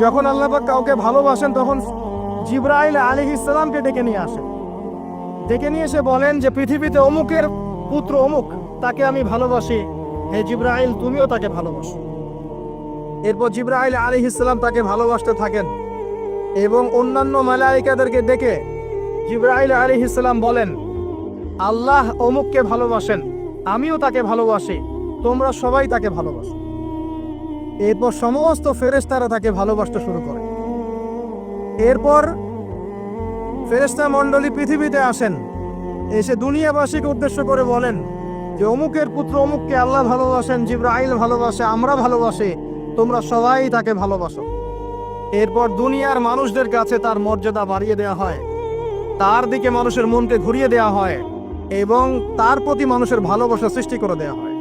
যখন আল্লাপাক কাউকে ভালোবাসেন, তখন জিব্রাইল আলী ইসলামকে ডেকে নিয়ে আসেন ডেকে নিয়ে এসে বলেন যে, পৃথিবীতে অমুকের পুত্র অমুক, তাকে আমি ভালোবাসি। হে জিব্রাইল, তুমিও তাকে ভালোবাসো। এরপর জিব্রাইল আলী ইসলাম তাকে ভালোবাসতে থাকেন এবং অন্যান্য মালাইকাদেরকে ডেকে জিব্রাইল আলী ইসলাম বলেন, আল্লাহ অমুককে ভালোবাসেন, আমিও তাকে ভালোবাসি, তোমরা সবাই তাকে ভালোবাসো। এরপর সমস্ত ফেরেশতারা তাকে ভালোবাসতে শুরু করে। এরপর ফেরেশতা মণ্ডলী পৃথিবীতে আসেন। এসে দুনিয়াবাসীকে উদ্দেশ্য করে বলেন যে, অমুকের পুত্র অমুককে আল্লাহ ভালোবাসেন, জিব্রাইল ভালোবাসে, আমরা ভালোবাসে, তোমরা সবাই তাকে ভালোবাসো। এরপর দুনিয়ার মানুষদের কাছে তার মর্যাদা বাড়িয়ে দেওয়া হয়। তার দিকে মানুষের মনকে ঘুরিয়ে দেওয়া হয় এবং তার প্রতি মানুষের ভালোবাসা সৃষ্টি করে দেওয়া হয়।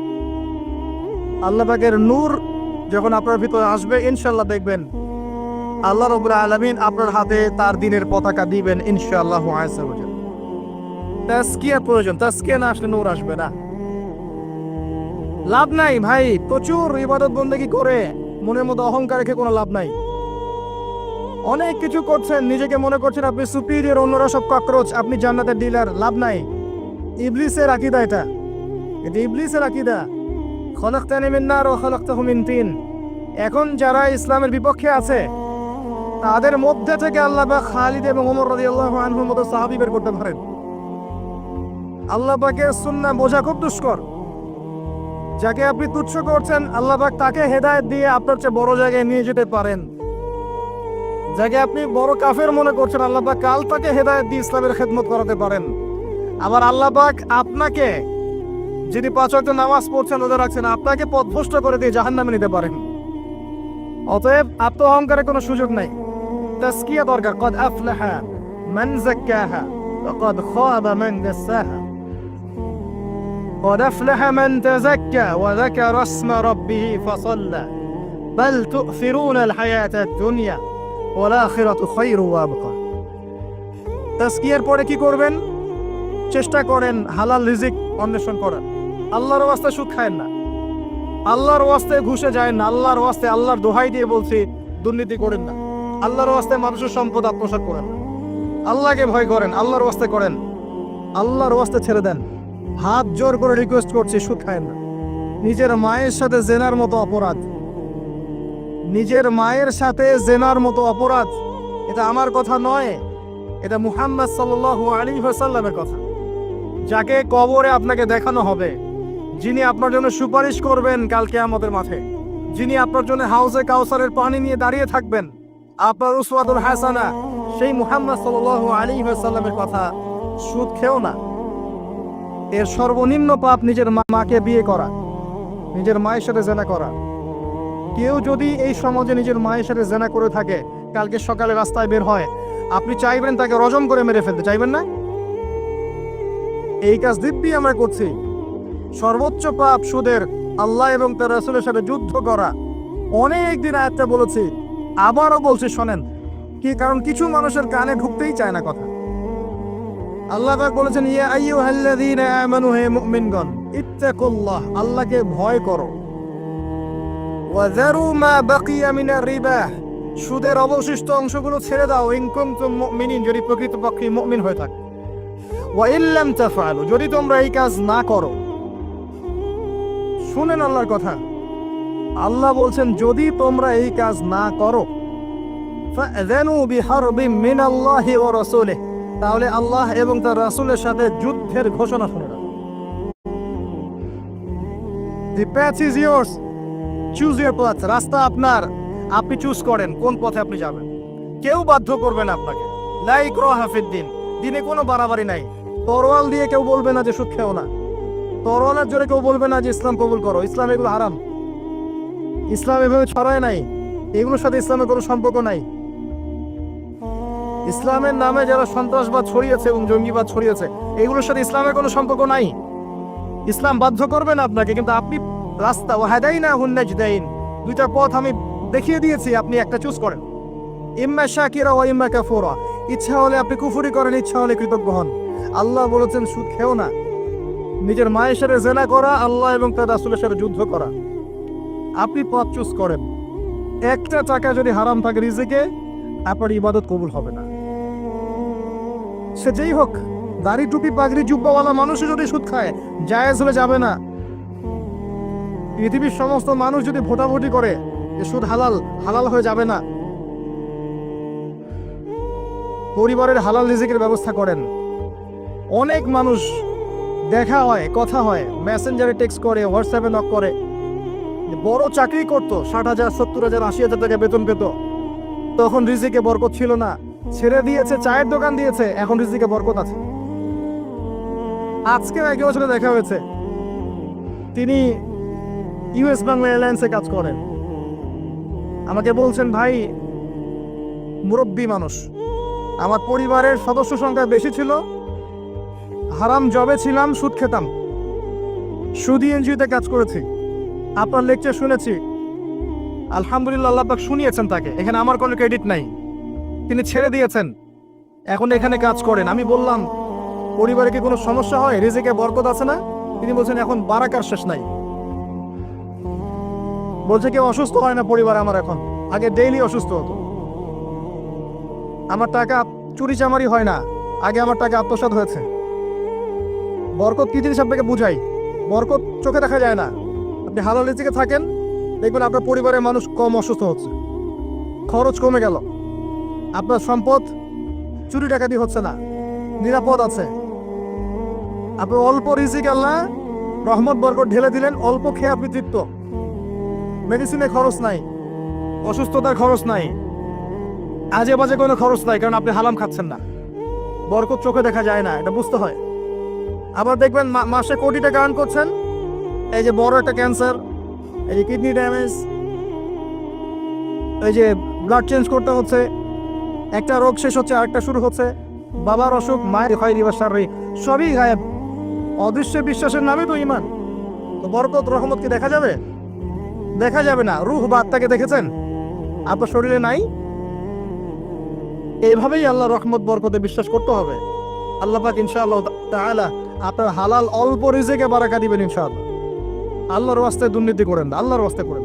আল্লাহ পাকের নূর যখন আপনার ভিতরে আসবে ইনশাল্লাহ দেখবেন আল্লাহ রবুল্লা আলমিন আপনার হাতে তার দিনের পতাকা দিবেন, ইনশাআল্লাহ তাস্কিয়া প্রয়োজন তাস্কিয়া না আসলে নূর আসবে না। লাভ নাই ভাই, প্রচুর ইবাদত বন্দেগি করে, মনের মধ্যে অহংকার রেখে কোনো লাভ নাই। অনেক কিছু করছেন, নিজেকে মনে করছেন আপনি সুপিরিয়র অন্যরা সব ককরোচ আপনি জান্নাতের ডিলার লাভ নাই। ইবলিসের আকিদা এটা। এটা ইবলিসের আকিদা। খলকতানি মিন্নার মিন তিন। এখন যারা ইসলামের বিপক্ষে আছে, তাদের মধ্যে থেকে আল্লাহ খালিদ এবং ওমর রাদিয়াল্লাহু মতো সাহাবী বের করতে পারেন। আল্লাহ পাকের সুন্নাহ বোঝা খুব দুষ্কর। যাকে আপনি তুচ্ছ করছেন, আল্লাহ তাকে হেদায়েত দিয়ে আপনার চেয়ে বড় জায়গায় নিয়ে যেতে পারেন। যাকে আপনি বড় কাফের মনে করছেন, আল্লাহ কাল তাকে হেদায়েত দিয়ে ইসলামের খেদমত করাতে পারেন। আবার আল্লাহ পাক আপনাকে যিনি পাঁচ ওয়াক্ত নামাজ পড়ছেন রোজা রাখছেন আপনাকে পথভ্রষ্ট করে দিয়ে জাহান্নামে নিতে পারেন অতএব আত্ম অহংকারের কোনো সুযোগ নাই তাসকিয়া দরকার কদ আফলাহা মান যাক্কাহা ওয়া কদ খাবা মান দাসাহা قد أفلح من تزكى وذكر اسم ربه فصلى بل تؤثرون الحياة الدنيا والآخرة خير وأبقى তাস্কিয়ার পরে কি করবেন চেষ্টা করেন হালাল রিজিক অন্বেষণ করার আল্লাহর ওয়াস্তে সুদ খায়েন না। আল্লাহর ওয়াস্তে ঘুষে যায় না, আল্লাহর ওয়াস্তে আল্লাহর দোহাই দিয়ে বলছি, দুর্নীতি করেন না। আল্লাহর ওয়াস্তে মানুষের সম্পদ আত্মসাৎ করেন না। আল্লাহকে ভয় করেন, আল্লাহর ওয়াস্তে করেন। আল্লাহর ওয়াস্তে ছেড়ে দেন। হাত জোর করে রিকোয়েস্ট করছি, সুদ খায়েন না। নিজের মায়ের সাথে জেনার মতো অপরাধ। নিজের মায়ের সাথে জেনার মতো অপরাধ। এটা আমার কথা নয়, এটা মুহাম্মদ সাল্লাল্লাহু আলী সাল্লামের কথা। যাকে কবরে আপনাকে দেখানো হবে যিনি আপনার জন্য সুপারিশ করবেন কালকে আমাদের মাঠে। যিনি আপনার জন্য হাউসে কাউসারের পানি নিয়ে দাঁড়িয়ে থাকবেন, আপনার উসওয়াতুল হাসানা, সেই মুহাম্মদ সাল্লাল্লাহু আলাইহি ওয়াসাল্লামের কথা সুদ খেও না। এর সর্বনিম্ন পাপ নিজের মাকে বিয়ে করা, নিজের মায়ের সাথে জেনা করা। কেউ যদি এই সমাজে নিজের মায়ের সাথে জেনা করে থাকে, কালকে সকালে রাস্তায় বের হয়, আপনি চাইবেন তাকে রজম করে মেরে ফেলতে, চাইবেন না? এই কাজ দিব্যি আমরা করছি। সর্বোচ্চ পাপ সুদের আল্লাহ এবং তার রাসূলের সাথে যুদ্ধ করা। অনেক দিন আয়াতটা বলেছি, আবারও বলছি, শোনেন, কি কারণ কিছু মানুষের কানে ঢুকতেই চায় না কথা। আল্লাহ পাক বলেছেন, ইয়া আইয়ুহাল্লাযীনা আমানু, হে মুমিনগণ, ইত্তাকুল্লাহ, আল্লাহকে ভয় করো। ওয়া যারু মা বাকিয়া মিনার রিবা, সুদের অবশিষ্ট অংশগুলো ছেড়ে দাও, ইন কুনতুম মুমিনিন, যদি প্রকৃতপক্ষে মুমিন হয়ে থাকে। ওয়া ইল্লাম তাফআলু, যদি তোমরা এই কাজ না করো শুনেন আল্লাহর কথা। আল্লাহ বলছেন, যদি তোমরা এই কাজ না করো তাহলে আল্লাহ এবং তার রাসূলের সাথে যুদ্ধের ঘোষণা শুনে the path is yours choose your path রাস্তা আপনার। আপনি চুজ করেন কোন পথে আপনি যাবেন। কেউ বাধ্য করবে না আপনাকে। লাইক রহাফিদ্দিন দিনে কোনো বাড়াবাড়ি নাই। তরোয়াল দিয়ে কেউ বলবে না যে সুদ খেও না। তরোয়ালের জোরে কেউ বলবে না যে ইসলাম কবুল করো। ইসলাম এগুলো হারাম। ইসলাম এভাবে ছড়ায় নাই। এগুলোর সাথে ইসলামের কোনো সম্পর্ক নাই। ইসলামের নামে যারা সন্ত্রাসবাদ ছড়িয়েছে এবং জঙ্গিবাদ ছড়িয়েছে, এগুলোর সাথে ইসলামের কোনো সম্পর্ক নাই। ইসলাম বাধ্য করবে না আপনাকে, কিন্তু আপনি রাস্তা ও হাদাই না হুন্নাজদাইন দুইটা পথ আমি দেখিয়ে দিয়েছি, আপনি একটা চুজ করেন। ইম্মা শাকিরা ও ইম্মা কাফুরা। ইচ্ছা হলে আপনি কুফুরি করেন, ইচ্ছা হলে কৃতজ্ঞ হন। আল্লাহ বলেছেন, সুদ খেও না। নিজের মায়ের সাথে জেনা করা, আল্লাহ এবং তার রাসূলের সাথে যুদ্ধ করা। আপনি পথ চুজ করেন। একটা টাকা যদি হারাম থাকে রিজিকে, আপনার ইবাদত কবুল হবে না। সে যেই হোক, দাড়ি, টুপি, পাগড়ি, জুব্বাওয়ালা মানুষও যদি সুদ খায়, জায়েজ হলে যাবে না। পৃথিবীর সমস্ত মানুষ যদি ভোটাভুটি করে সুদ হালাল হালাল হয়ে যাবে না। পরিবারের হালাল রিজিকের ব্যবস্থা করেন। অনেক মানুষ দেখা হয়, কথা হয়। মেসেঞ্জারে টেক্সট করে হোয়াটসঅ্যাপে নক করে। বড় চাকরি করতো, ষাট হাজার, সত্তর হাজার, আশি হাজার টাকা বেতন পেত। তখন রিজিকে বরকত ছিল না। ছেড়ে দিয়েছে, চায়ের দোকান দিয়েছে, এখন রিজিকে বরকত আছে। আজকেও এক বছরে দেখা হয়েছে। তিনি ইউএস বাংলা এয়ারলাইন্সে কাজ করেন। আমাকে বলছেন, ভাই, মুরব্বী মানুষ, আমার পরিবারের সদস্য সংখ্যা বেশি ছিল হারাম জবে ছিলাম, সুদ খেতাম। সুদি এনজিওতে কাজ করেছি। আপনার লেকচার শুনেছি। আলহামদুলিল্লাহ আল্লাহ পাক শুনিয়েছেন তাকে। এখানে আমার কোনো ক্রেডিট নাই। তিনি ছেড়ে দিয়েছেন। এখন এখানে কাজ করেন। আমি বললাম, পরিবারে কি কোনো সমস্যা হয়? রিজিকে বরকত আছে না? তিনি বলছেন, এখন বারাকার শেষ নাই। বলছে, কেউ অসুস্থ হয় না পরিবার আমার এখন? আগে ডেইলি অসুস্থ হতো। আমার টাকা চুরি চামারি হয় না। আগে আমার টাকা আত্মসাৎ হয়েছে। বরকত কি জিনিস আপনাকে বুঝাই? বরকত চোখে দেখা যায় না। আপনি হালাল রিজিকে থাকেন, দেখবেন আপনার পরিবারের মানুষ কম অসুস্থ হচ্ছে। খরচ কমে গেল। আপনার সম্পদ চুরি ডাকাতি হচ্ছে না। নিরাপদ আছে। আপনি অল্প রিজিক আল্লাহ, রহমত, বরকত ঢেলে দিলেন, অল্প খেয়ে আপনি তৃপ্ত। মেডিসিনে খরচ নাই, অসুস্থতার খরচ নাই আজে বাজে কোনো খরচ নাই, কারণ আপনি হালাম খাচ্ছেন না। বরকত চোখে দেখা যায় না, এটা বুঝতে হয়। আবার দেখবেন মাসে কোটি টাকা আর্ন করছেন। এই যে বড় একটা ক্যান্সার এই যে কিডনি ড্যামেজ এই যে ব্লাড চেঞ্জ করতে হচ্ছে, একটা রোগ শেষ হচ্ছে, আরেকটা শুরু হচ্ছে, বাবার অসুখ, মায়ের হয় রিভার্সার সবই গায়েব। অদৃশ্য বিশ্বাসের নামে তো ইমান তো বরকত, রহমত কি দেখা যাবে? দেখা যাবে না। রুহ বা আত্মাকে দেখেছেন? আপনার শরীরে নাই? এইভাবেই আল্লাহ রহমত, বরকতে বিশ্বাস করতে হবে। আল্লাহ পাক ইনশাআল্লাহ তাআলা আপনার হালাল অল্প রিজেকে বারাকা দিবেন ইনশাআল্লাহ। আল্লাহর ওয়াস্তে দুর্নীতি করেন না, আল্লাহর ওয়াস্তে করেন